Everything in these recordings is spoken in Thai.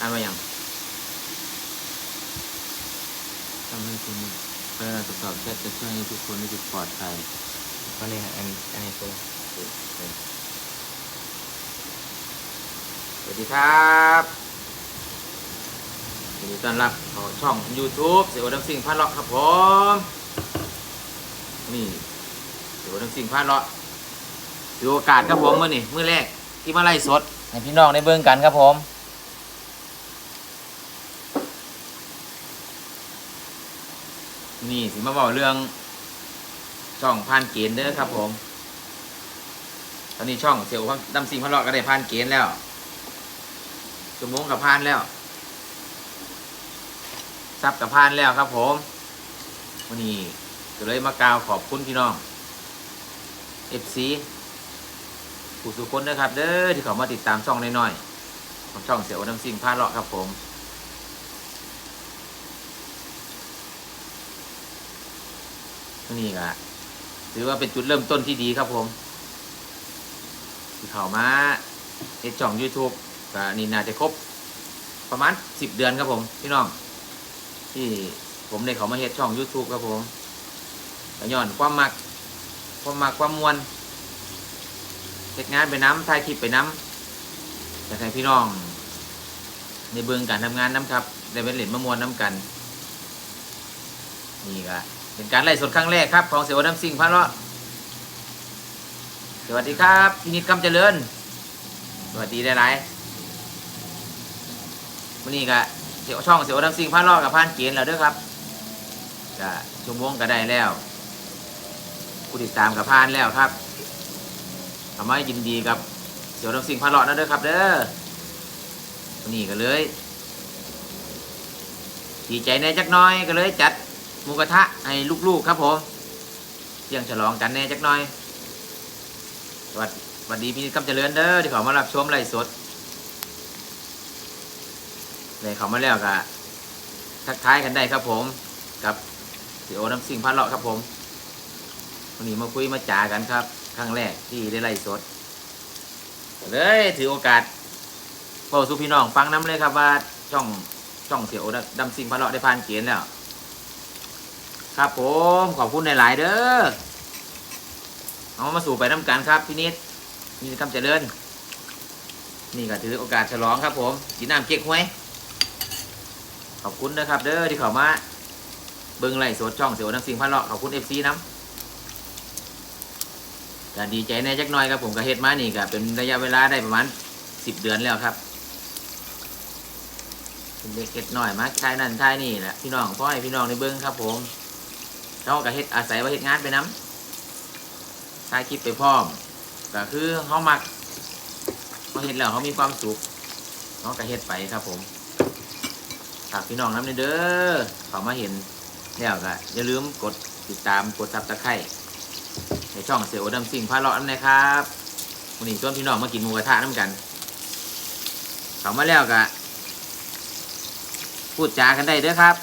อ่านว่าอย่างทำให้คุณพัฒนาตรวจสอบแชทจะช่วยให้ทุกคนรู้สึกปลอดภัยก็นี่ฮะอันอันนี้ตัวสวัสดีครับยินดีต้อนรับเข้าช่อง YouTube เสียวดังสิ่งพาเลาะครับผม นี่เสียวดังสิ่งพาเลาะถือโอกาสครับผมมื่อนี่มื่อแรกที่มาไล่สดให้พี่น้องได้เบิ่งกันครับผม นี่สิมาบอกเรื่อง ช่องพานเกณฑ์เด้อครับ ผม ตอนนี้ช่องเสียวดำสิงพาเลาะก็ได้พานเกณฑ์แล้วชั่วโมงกับพานแล้วซับกับพานแล้วครับ ผมวันนี้ก็เลยมากล่าวขอบคุณพี่น้อง FC ผู้สุคนนะครับ เด้อที่เขามาติดตามช่องน้อยๆของช่องเสียวดำสิ่งพาเลาะครับผม นี่ก็ถือว่าเป็นจุดเริ่มต้นที่ดีครับผมที่เข้ามาในช่อง YouTube ก็นี่น่าจะครบประมาณสิบเดือนครับผมพี่น้อง ที่ผมได้เขามาเฮ็ดช่อง YouTube ครับผมก็ย้อนความมัก ความมักความมวลเฮ็ดงานไปน้ำถ่ายคลิปไปน้ำอยากให้พี่น้อง ในเบื้องการทำงานน้ำครับ ได้เป็นเหรียญมะมวลน้ำกัน นี่ก็ เป็นการไล่สดครั้งแรกครับ ของเสวน้ำสิงพระเลาะสวัสดีครับพินิจคำเจริญ สวัสดีได้หลายวันนี้ก็เสียวช่องเสียวน้ำสิงพระเลาะกับพานเกียนแล้วด้วยครับก็ชั่วโมงก็ได้แล้วผู้ติดตามกับพานแล้วครับทำให้ยินดีกับเสียวน้ำสิงพระเลาะนะด้อครับ เด้อวันนี้ก็เลยดีใจแน่จักน้อยก็เลยจัด หมูกระทะให้ลูกๆครับผมเที่ยงฉลองกันแน่จักหน่อยสวัสดีสวัสดีพี่กำเจริญเด้อที่เขามารับชมไลฟ์สดเลยเขามาแล้วก็ทักทายกันได้ครับผม กับสีโอน้ำซิ่งพัดเลาะครับผมวันนี้มาคุยมาจากันครับครั้งแรกที่ได้ไลฟ์สดเลยถือโอกาสเป่าสู่พี่น้องฟังน้ำเลยครับว่าช่องช่องเสียโอดำซิงพัดเลาะได้ผ่านเกณฑ์แล้ว ครับผมขอบคุณหลาย ๆ เด้อเอามาสู่ไปน้ำกันครับพี่นิดนี่คำเจริญ นี่ก็ถือโอกาสฉลองครับผมกินน้ำเก๊กฮวยขอบคุณนะครับ เด้อที่เขามาเบิ้งไล่สดช่องเสียวน้ำสิงพันเลาะขอบคุณเอฟซีน้ำก็ดีใจแน่จักน่อยครับผมก็เฮ็ดมานี่ก็เป็นระยะเวลาได้ประมาณสิบเดือนแล้วครับเป็นเด็กเฮ็ดหน่อยมาใช้นั่นใช้นี่แหละพี่น้องพ่อให้พี่น้องในเบิ้งครับผม เขาก็เฮ็ดอาศัยว่าเฮ็ดงานไปน้ำถ่ายคลิปไปพร้อมก็คือเขามักเขาเฮ็ดแล้วเขามีความสุขเขาก็เฮ็ดไปครับผมฝากพี่น้องน้ำเด้อเขามาเห็นแล้วก็อย่าลืมกดติดตามกดซับสไครต์ในช่องเสียวดำสิงพาเลาะน้ำนะครับวันนี้ชวนพี่น้องมากินหมูกระทะน้ำกันเขามาแล้วก็พูดจากันได้เด้อครับ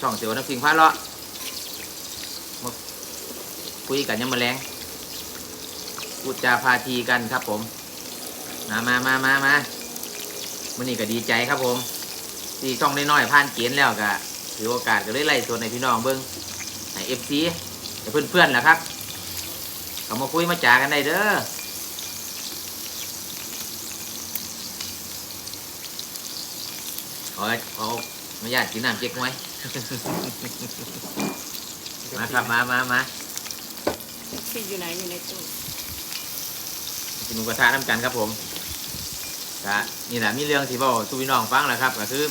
ช่องเสียวน้ำสิงพาเลาะมาคุยกันยังมาแรงพูดจาพาทีกันครับผม มามามามามาวันนี้ก็ดีใจครับผมที่ช่องน้อยๆผ่านเกณฑ์แล้วก็ถือโอกาสก็เลยไล่ส่วนในพี่น้องเบิ้งให้เอฟซีให้เพื่อนๆแหละครับเขามาคุยมาจากันได้เด้อขอขออนุญาตกินน้ำเจ๊กไว้ มาครับมามามาพี่อยู่ไหนอยู่ในตู้กินหมูกระทะน้ำกันครับผมก็นี่แหละมีเรื่องที่บอกสู่พี่น้องฟังแหละครับก็คือ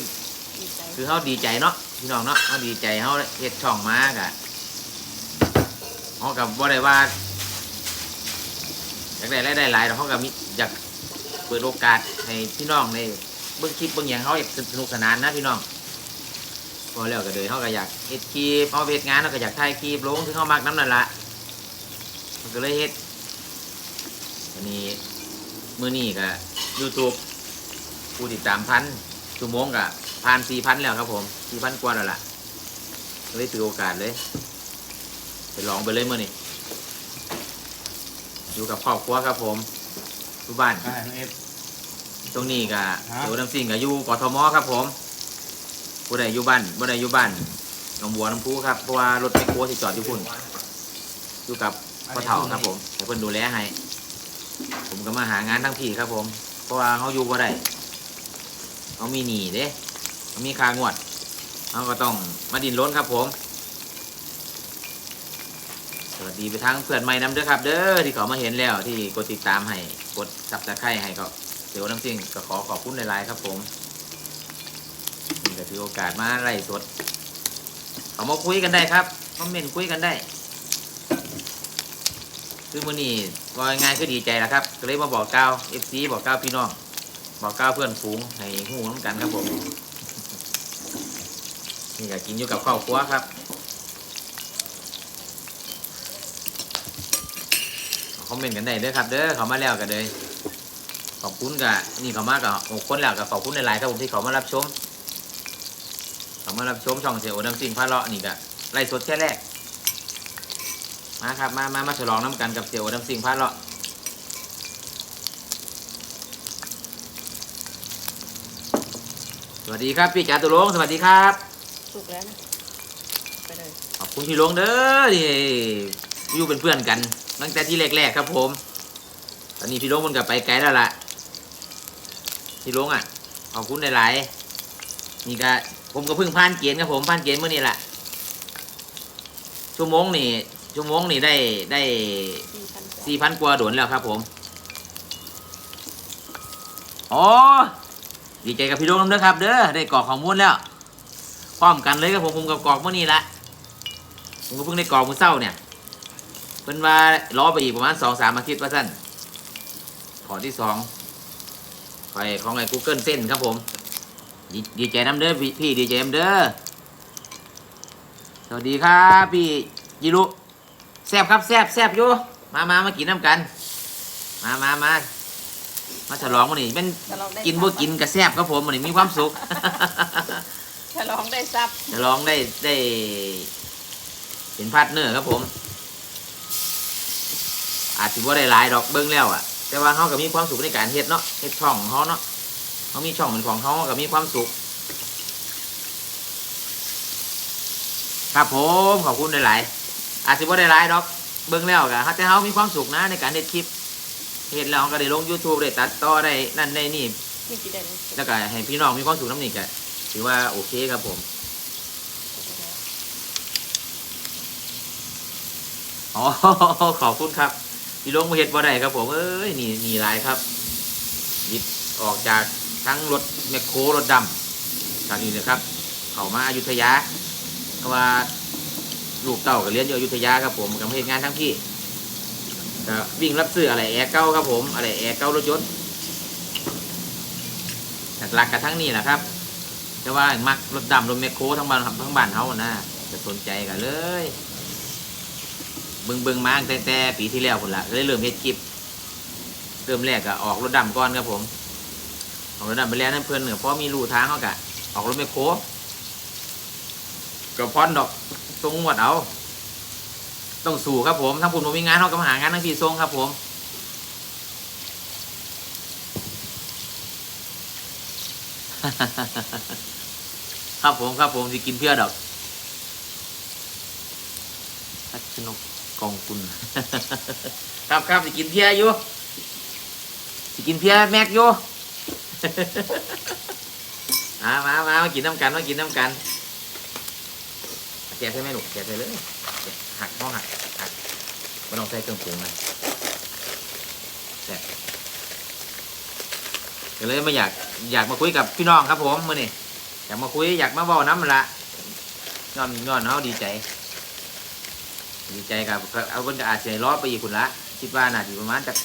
ดีใจคือเขาดีใจเนาะพี่น้องเนาะเขาดีใจเขาเฮ็ดช่องมากะเขากับว่าได้ว่าอยากได้รายได้หลายแต่เขากับมีอยากเปิดโอกาสให้พี่น้องในเบื้องคลิปเบื้องอย่างเขาอยากสนุกสนานนะพี่น้อง พอแล้วก็เลยเขาก็อยากเฮ็ดคลิปเขาเฮ็ดงานเขาก็อยากถ่ายคลิปลงถึงเขามักน้ำนั่นละมันก็เลยเฮ็ดอันนี้มือนี้ก็ยูทูบผู้ติดตามพันชั่วโมงกับผ่านสี่พันแล้วครับผมสี่พันกว่าแล้วล่ะก็เลยถือโอกาสเลยไปลองไปเลยเมื่อนี่อยู่กับครอบครัวครับผมทุกบ้านอ่าเอฟตรงนี้ก็เดี๋ยวน้ำซิ่งก็อยู่กทมครับผม ผู้ใดอยู่บ้านผู้ใดอยู่บ้านหนองบัวน้ำพูครับเพราะว่ารถไมคโครที่จอดอยู่พุ่นอยู่กับพ่อเฒ่าครับผมให้เพิ่นดูแลให้ผมก็มาหางานทั้งพี่ครับผม เพราะว่าเขาอยู่บ่ได้เขามีหนีเด้เขามีคางวดเขาก็ต้องมาดินล้นครับผม สวัสดีไปทั้งเพื่อนใหม่น้ำเด้อครับ เด้อที่เขามาเห็นแล้วที่กดติดตามให้กดซับสไครต์ให้ก็เดี๋ยวน้ำซิ่งก็ขอขอบคุณหลายๆครับผม ก็ถือโอกาสมาไล่สดเอามาคุยกันได้ครับคอมเมนต์คุยกันได้ คือมือนี้ว่าง่ายคือดีใจแล้วครับ ก็เลยมาบอกกล่าว FC บอกกล่าวพี่น้อง บอกกล่าวเพื่อนฝูงให้หูน้ำกันครับผมนี่ก็กินอยู่กับครอบครัวครับคอมเมนต์กันได้เด้อครับเด้อเขามาแล้วกันเลยขอบคุณกับนี่เขามากกับหกคนแล้วกับขอบคุณหลายๆครับผมที่เขามารับชม มารับชมช่องเสียโอน้ำซิ่งพระเลาะนี่ก็ไล่สดแค่แรก มาครับมามามาฉลองน้ำกันกับเสียโอน้ำซิ่งพระเลาะสวัสดีครับพี่จ๋าตุลงสวัสดีครับสุกแล้วนะไปเลยขอบคุณพี่หลวงเด้อที่อยู่เป็นเพื่อนกันตั้งแต่ที่แรกๆครับผม ตอนนี้พี่หลวงมันกลับไปไกลแล้วล่ะพี่หลวงอะขอบคุณหลายๆนี่ก็ ผมก็เพิ่งผ่านเกณฑ์ครับผมผ่านเกณฑ์เมื่อนี้แหละชั่วโมงนี่ชั่วโมงนี่ได้ได้สี่พันกว่าโดนแล้วครับผมอ๋อดีใจกับพี่หลวงนำเด้อครับ เด้อได้กรอกข้อมูลแล้วพร้อมกันเลยครับผมผมกับกรอกเมื่อนี้ละผมก็เพิ่งได้กรอกมือเศร้าเนี่ยเพิ่นว่ารอไปอีกประมาณสองสามอาทิตย์ว่าสั้นขอที่สองไปของไอ้ Google เส้นครับผม ดีดีใจน้ำเด้อพี่พี่ดีใจน้ำเด้อสวัสดีครับพี่ยิรุแซบครับแซบแซบอยู่มามามากินน้ำกัน มามามามาฉลองมันนี่เป็นฉลองได้กินบ่กินกับแซบครับผมมันนี่มีความสุขฉลองได้ซับจะร้องได้ได้เป็นพาร์ทเนอร์ครับผม อาจจะว่าได้หลายดอกเบิ้งแล้วอะแต่ว่าเขาก็มีความสุขในการเฮ็ดเนาะเฮ็ดช่องของเขาเนาะ เขามีช่องเป็นของเขาก็มีความสุข ครับผมขอบคุณหลายๆอาจจะว่าได้หลายดอกเบิ้งแล้วก็แต่เขามีความสุขนะในการเฮ็ดคลิปเฮ็ดแล้วเขาก็ได้ลง YouTube ได้ตัดต่อได้นั่นได้นี่นี่กี่ได้เลยแล้วก็ให้พี่น้องมีความสุขน้ำนี่ก็ถือว่าโอเคครับผมอ๋อขอบคุณครับพี่ลงมาเห็ดบ่ได้ครับผมเอ้ยนี่นี่หลายครับหยิบออกจาก ทั้งรถแมคโครรถดำจากนี้นะครับ เขามาอยุธยาเพราะว่าลูกเต้าก็เรียนอยู่อยุธยาครับผมกับเหตุงานทั้งที่ก็วิ่งรับซื้ออะไรแอร์เก้าครับผมอะไรแอร์เก้ารถยนต์หลักๆกับทั้งนี้แหละครับแต่ว่ามักรถดำรถแมคโครทั้งบ้านทั้งบ้านเขานะจะสนใจกันเลยเบิ่งเบิ่งมาแต่แต่ปีที่แล้วพุ่นละก็เลยเริ่มเฮ็ดคลิปเริ่มแรกก็ออกรถดำก่อนครับผม ออกรถดำไปแล้วนั่นเพื่อนเนี่ยเพราะมีรูทางเขากะออกรถไม่โคก็พอนดอกทรงงวดเอา ต้องสู่ครับผมทั้งผมผมมีงานเขาก็มาหางานทั้งพี่ทรงครับผมครับผมครับผมสิกินเพื่อดอกทัชนกกองกุลครับครับสิกินเพียอยู่สิกินเพียแม็กอยู่ มามามามากินน้ำกันมากินน้ำกันแกะใช่ไหมลูกแกะใส่เลยแกะหักห้องหักหักไม่ต้องใส่เครื่องปรุงนะแกะก็เลยไมาอยากอยากมาคุยกับพี่น้องครับผมมื่อนี้อยากมาคุยอยากมาเว้าน้ำมันละย้อนย้อนเขาดีใจ ดีใจกับเอาคนจะอาจจะรอไปอีกคุณละคิดว่าน่าจะประมาณจาก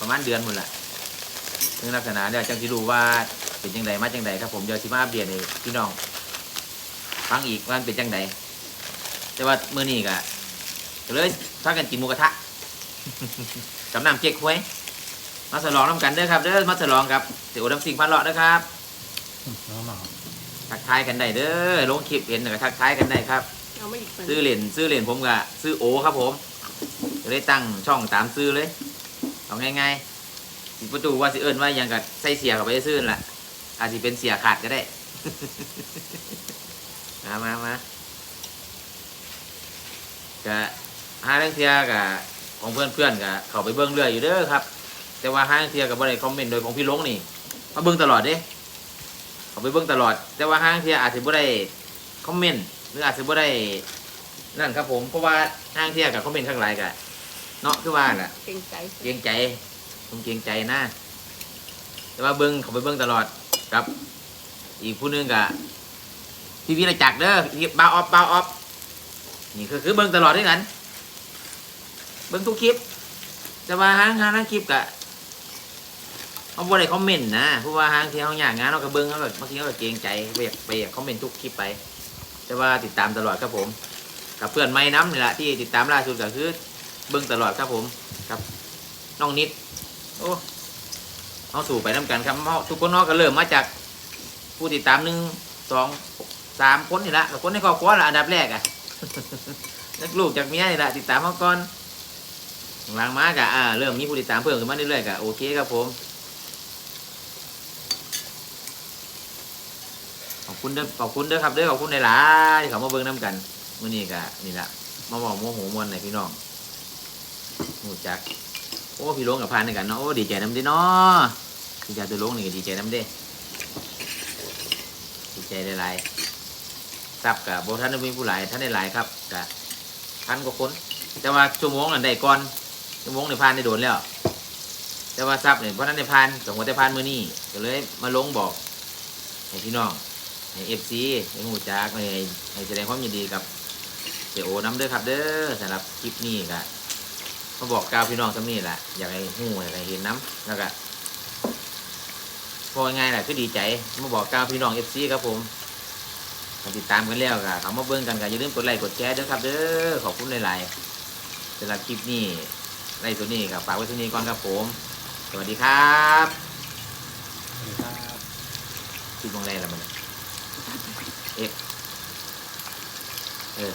ประมาณเดือนหมดละ ซึ่งลักษณะเดี๋ยวจังที่รู้ว่าเป็นจังใดมาจังใดครับผมเดี๋ยวสิมาอัปเดตให้พี่น้องฟังอีกว่ามันเป็นจังใดแต่ว่ามื้อนี้ก็ก็เลยพากันกินหมูกระทะกับน้ำเจ๊กฮวย มาฉลองน้ำกันเด้อครับเด้อมาฉลองกับเสียวน้ำสิงพันเลาะนะครับน้องหนอทักทายกันได้เด้อลงคลิปเห็นก็ทักทายกันได้ครับเอาไม่อีกคนซื้อเหรียญซื้อเหรียญผมก็ซื้อโอครับผมจะได้ตั้งช่องตามซื้อเลยเอาง่ายสิ ประตูว่าสิเอิ้นว่าหยังกับใส่เสียเข้าไปซื่อๆล่ะอาจสิเป็นเสียขาดก็ได้ มามามาก็ห้าเรื่องเทียกับของเพื่อนเพื่อนๆกับเขาไปเบิ้งเรื่อยอยู่เด้อครับ แต่ว่าห้าเรื่องเทียกับบ่ได้คอมเมนต์โดยของพี่ลงนี่มาเบิ้งตลอดเด้เขาไปเบิ้งตลอด แต่ว่าห้าเรื่องเทียอาจจะบ่ได้คอมเมนต์หรืออาจจะบ่ได้นั่นครับผมเพราะว่าห้างเทียกับคอมเมนต์ข้างหลายกับเนาะคือว่าน่ะเกรงใจเกรงใจ ต้องเกรงใจนะแต่ว่าเบิ้งเขาไปเบิ้งตลอดครับ อีกผู้นึงกับพี่วิรจักเด้อบ้าออฟบ้าออฟนี่คือคือเบิ้งตลอดด้วยกันเบิ้งทุกคลิปแต่ว่าหางหางฮังคลิปกะเขาบ่ได้คอมเมนต์นะเพราะว่าหางที่เขาอยากงานเราก็เบิ้งเขาแบบบางทีเขาก็เกรงใจไปอยากไปอยากคอมเมนต์ทุกคลิปไป แต่ว่าติดตามตลอดครับผม กับเพื่อนไม่น้ำนี่แหละที่ติดตามล่าสุดก็คือเบิ้งตลอดครับผม ครับน้องนิด โอ้เอาสู่ไปน้ำกันครับเฮาทุกคนเนาะก็เริ่มมาจากผู้ติดตามหนึ่งสองสามคนนี่ละกับคนในครอบครัวละอันดับแรกอะนักลูกจากเมียนี่ละติดตามมาก่อนหลังมากะอ่าเริ่มมีผู้ติดตามเพิ่มขึ้นมาเรื่อยๆกะโอเคครับผมขอบคุณเด้อขอบคุณเด้อครับเด้อขอบคุณในหลายที่เขามาเบิ่งน้ำกันมื้อนี้กะนี่ละมาบอกโมโหมวนในพี่น้องหูจัก โอ้พี่ลงกับพานในกันเนาะโอ้ดีใจน้ำด้เนาะดีใจตัวลงนี่ก็ดีใจน้ำเด้ดีใจหลายๆซับกับโบท่านได้มีผู้หลายท่านได้หลายครับกับพันกว่าคน แต่ว่าชั่วโมงนั้นได้ก่อนชั่วโมงในพานได้โดนแล้ว แต่ว่าซับเนี่ยเพราะนั้นในพานสองคนได้พานมือนี่ก็เลยมาลงบอกให้พี่น้องให้เอฟซีให้หูจักให้ให้แสดงความยินดีกับเจโอน้ำเด้อครับเด้อสำหรับคลิปนี้ก็ มาบอกกล่าวพี่น้องสำนี่แหละอยากให้หูอยากให้เห็นน้ำแล้วก็พอง่ายๆแหละคือดีใจมาบอกกล่าวพี่น้องเอฟซีครับผมติดตามกันแล้วก็เขามาเบิ่งกันก็อย่าลืมกดไลค์กดแชร์ด้วยครับเด้อขอบคุณหลายๆสำหรับคลิปนี้ไลค์ตัวนี้กับฝากไว้ที่นี้ก่อนครับผม สวัสดีครับสวัสดีครับคลิปมองแรกแล้วมันเอฟเออ